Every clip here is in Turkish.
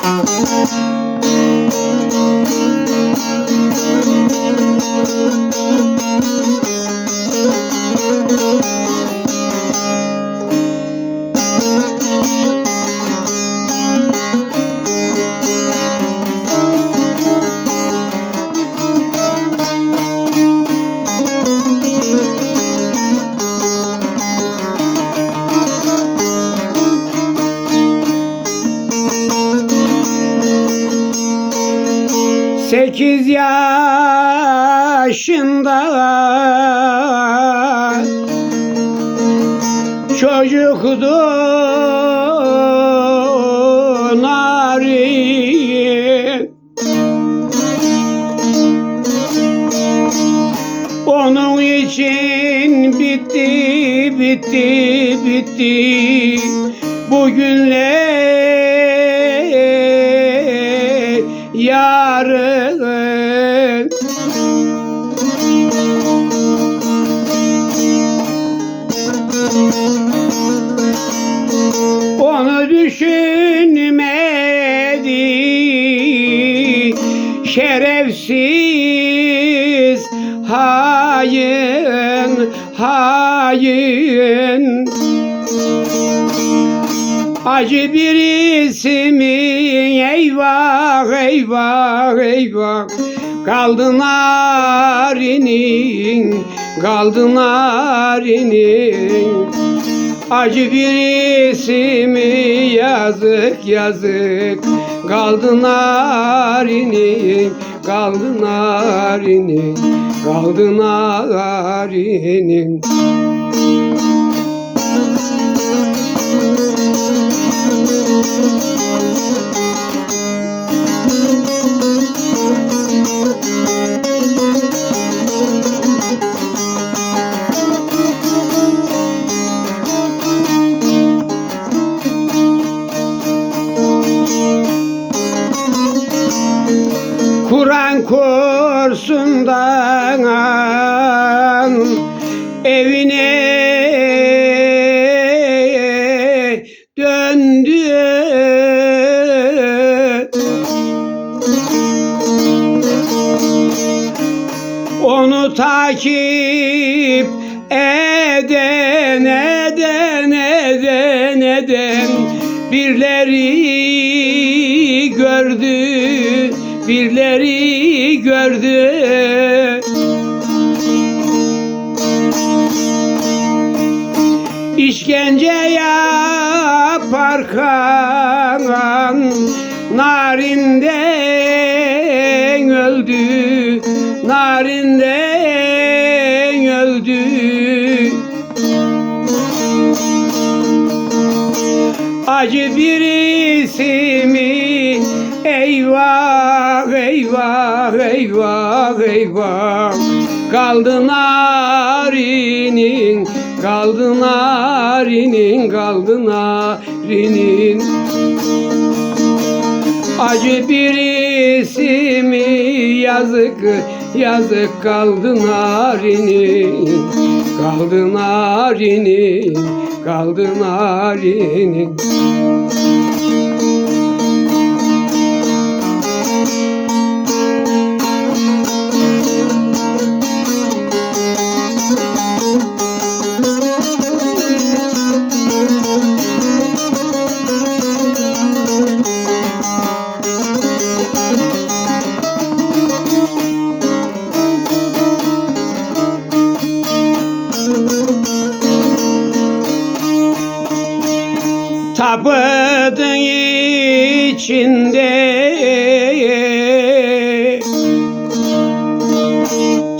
Thank you. Sekiz yaşında çocuktu narin Onun için bitti, bitti, bitti. Bu Onu düşünmedi şerefsiz hain hain. Acı bir ismin eyvah eyvah eyvah Kaldı narinin kaldı narinin Acı bir ismi yazık yazık. Kaldı narinin kaldı narinin kaldı narinin Kur'an eden birleri gördü birleri gördü? İşkence yapar kan narinden öldü narinden Acı bir ismi. Eyvah eyvah eyvah eyvah. Kaldı narinin kaldı narinin kaldı narinin. Acı bir ismi yazık yazık kaldı narinin. Kaldı narinin kaldı narinin Tapıdın içinde.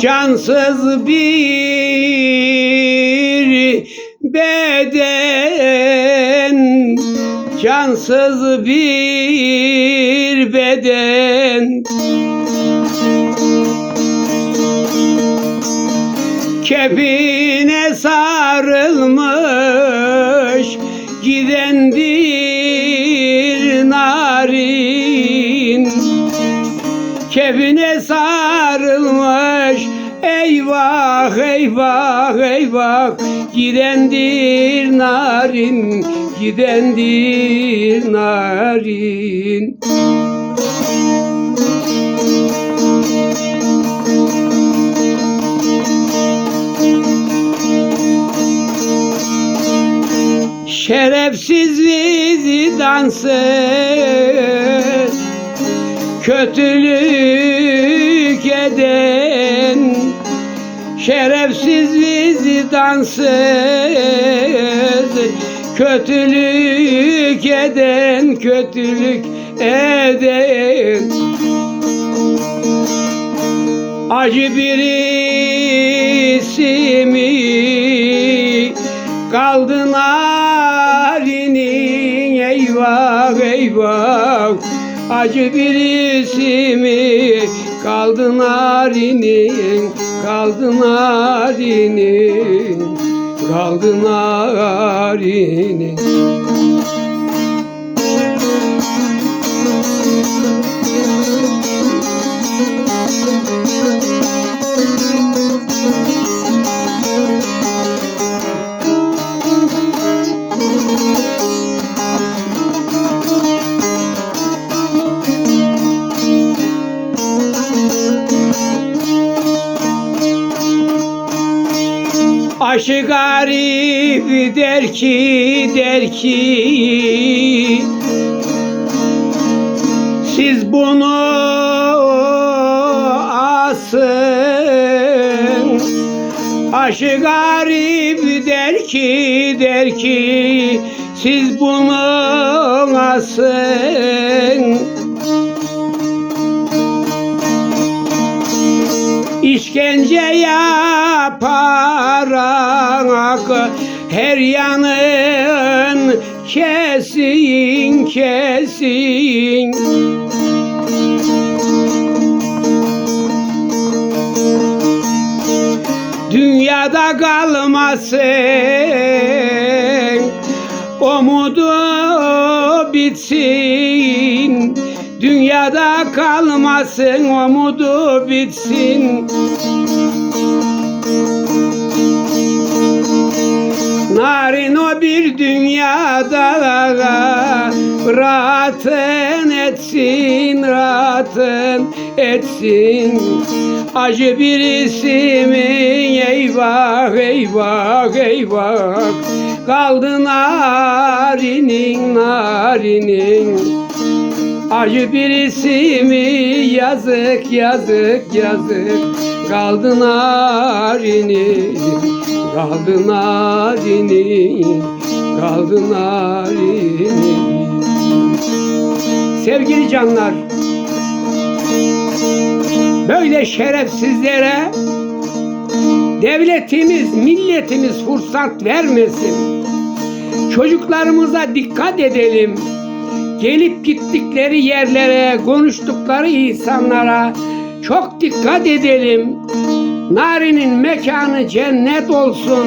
Cansız bir beden Cansız bir beden. Kepine sarılmış gidendir narin. Kepine sarılmış eyvah eyvah eyvah. Gidendir narin gidendir narin Şerefsiz vicdansız Kötülük eden Şerefsiz vicdansız Kötülük eden Kötülük eden. Acı bir Acı bir ismi Kaldı narinin Kaldı narinin Kaldı narinin Aşı garip der ki der ki Siz bunu asın. Aşı garip der ki der ki Siz bunu asın İşkence yaparak her yanın kesin kesin. Dünyada kalmasın Umudu bitsin Dünyada kalmasın Umudu bitsin Narin o bir dünyada rahatın etsin, rahatın etsin. Acı bir ismin eyvah, eyvah, eyvah. Kaldı narinin, narinin. Acı bir ismi yazık, yazık, yazık. Kaldı narinin, kaldı narinin, kaldı narinin. Sevgili canlar, böyle şerefsizlere devletimiz, milletimiz fırsat vermesin. Çocuklarımıza dikkat edelim. Gelip gittikleri yerlere, konuştukları insanlara çok dikkat edelim. Nari'nin mekanı cennet olsun.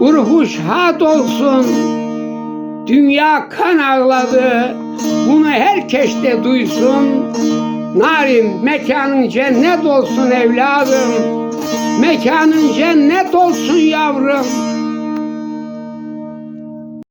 Ruhu şad olsun. Dünya kan ağladı. Bunu herkes de duysun. Narin mekanın cennet olsun evladım. Mekanın cennet olsun yavrum.